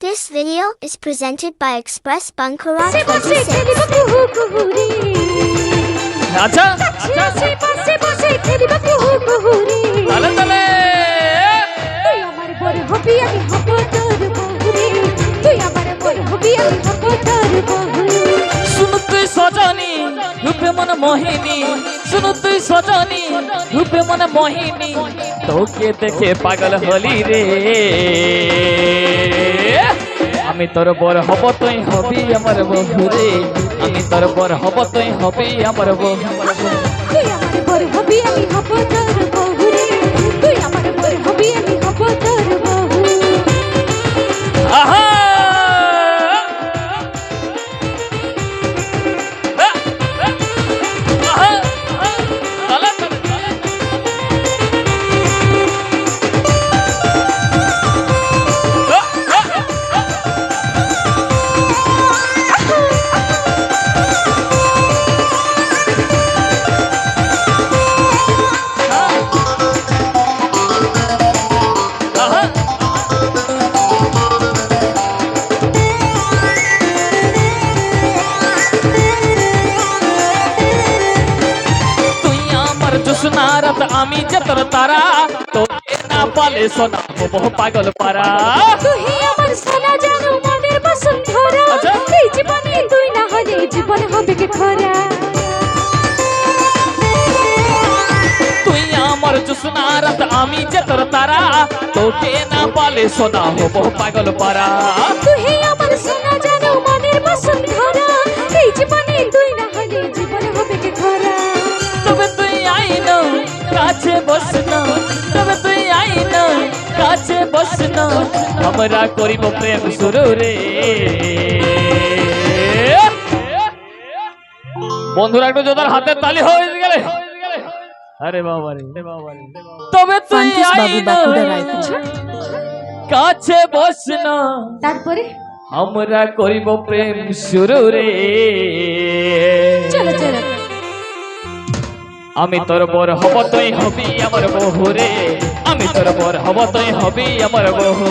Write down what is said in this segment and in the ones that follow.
This video is presented by Express বসে 26. খেলিব কুহু কুহু রে আচ্ছা পাশে বসে খেলিব কুহু কুহু রে তাহলে তাহলে তুই আমার বড় হবি আমি হব তোর বহু রে তুই আমার বড় হবি আমি হব তোর বহু শুনু তুই সজনী রূপে মন মোহিনী শুনু তুই সজনী রূপে মন মোহিনী তোকে দেখে পাগল হলি রে আমি তোর বর হব তুই হবি আমার বহু রে। আমি তোর বর হব তুই হবি আমার বহু রাত আমি যে তোর তারা তোকে না পালে সোনা হব পাগল পারা তুই আমার সোনা জানো মনের বসুন্ধরা আচ্ছা। এই জীবনে তুই না হলে জীবন হবে কি খরা। তুই আমার জোসনা রাত আমি যে তোর তারা তোকে না পালে সোনা হব পাগল পারা তুই আমার সোনা জানো মনের বসুন্ধরা এই জীবনে তুই না কাছে বস না তবে তুই আইন কাছে বস না আমরা করিব প্রেম শুরু রে বন্ধুরা একটু যোদার হাতের তালি হয়ে গেলে। আরে বাবা রে তবে তুই আইন বাঁকুড়া রায়পুর কাছে বস না তারপরে? আমরা করিব প্রেম শুরু রে আমি তোর বর হব তুই হবি আমার বহু রে। আমি তোর বর হব তুই হবি আমার বহু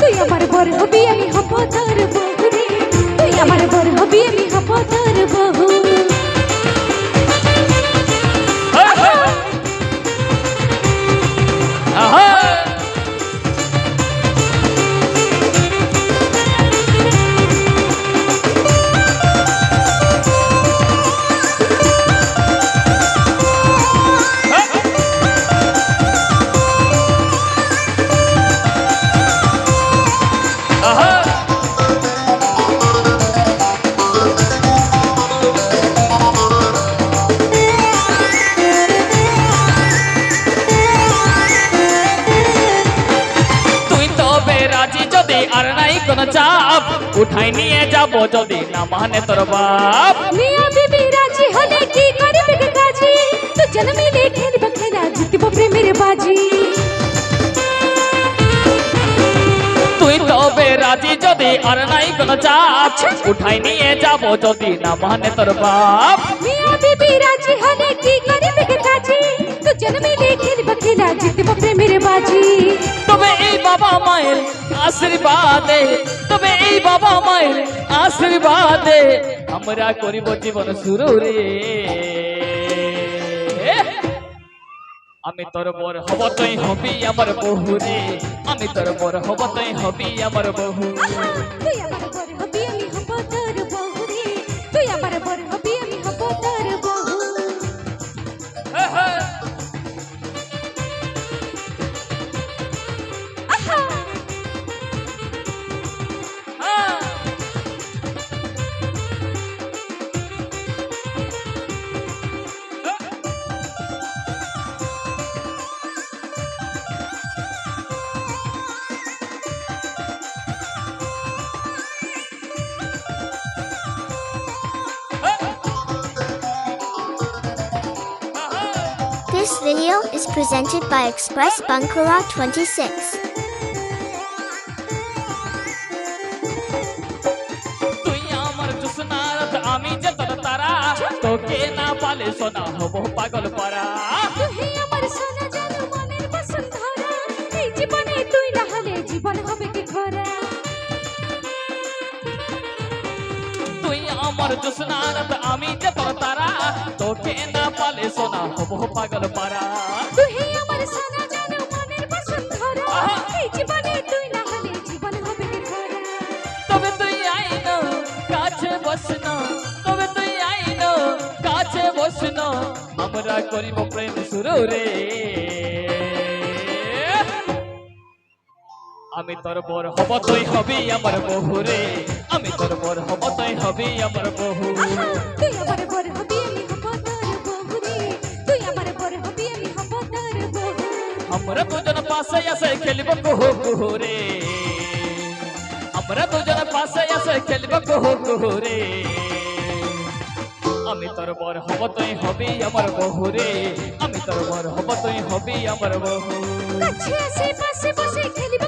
তুই আমার বর হবি, আমি হব তোর বহু রে। তুই আমার বর হবি, আমি হব তোর যদি আর নাই কোন চাপ উঠাই নিয়ে যাব যদি না মানে তোর বাপ মিয়া বিবি রাজি হলে কি করবে কে কাজী তো জন্মিলে খেলবে খেলা জিতব প্রেমের বাজি তুই তবে রাজি যদি আর নাই কোন চাপ উঠাই নিয়ে যাব যদি না মানে তোর বাপ মিয়া বিবি আশীর্বাদে। তবে এই বাবা মায়ের আশীর্বাদে আমরা করিব জীবন শুরু রে আমি তোর বর হব, তুই হবি আমার বহু রে আমি তোর বর হব, তুই হবি আমার বহু This video is presented by Express Bunkura 26. তুই আমার জুসনারত আমি যে তোর তারা তোকে না পালে সোনা হব পাগল পরা তুই আমার সোনা জানো মনের বসুন্ধরা এই জীবনে তুই না হলে জীবন হবে কি ভরা তুই আমার জুসনারত তোকে না পালে সোনা হব পাগল পারা তুই আমার সোনা জানো মনের! এই জীবনে তুই না হলে জীবন হবে তবে তুই আইন কাছে বসন তবে তুই আইন কাছে বসন আমরা করিব প্রেম শুরু রে। আমি তোর বর হব তুই হবি আমার বহু রে। আমি তোর বর হব তুই হবি আমার বহু আমরা দুজন পাশে আসে খেলব কুহু কুহু আমরা দুজন পাশে আসে খেলব কুহু কুহু রে। আমি তোর বর হব, তুই হবি আমার বহু রে। আমি তোর বর হব, তুই হবি আমার বহু। কাছে বসে খেলিব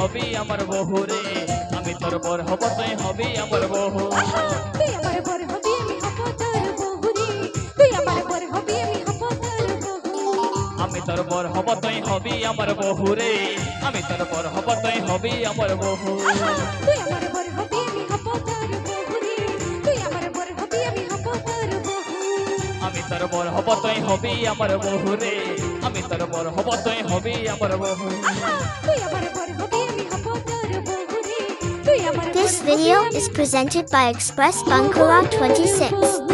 হব আমার বহু রে। আমি তোর বর হব তুই হবি আমার বহু তুই আমার বর হবি আমি হব তোর বহু রে। তুই আমার বর হবি আমি হব তোর বহু আমি তোর বর হব তুই হবি আমার বহু রে। আমি তোর বর হব তুই হবি আমার বহু তুই আমার বর হবি আমি হব তোর বহু রে। তুই আমার বর হবি আমি হব তোর বহু আমি তোর বর হব তুই হবি আমার বহু রে। আমি তোর বর হব তুই হবি আমার বহু This video is presented by Express Bangkok 26.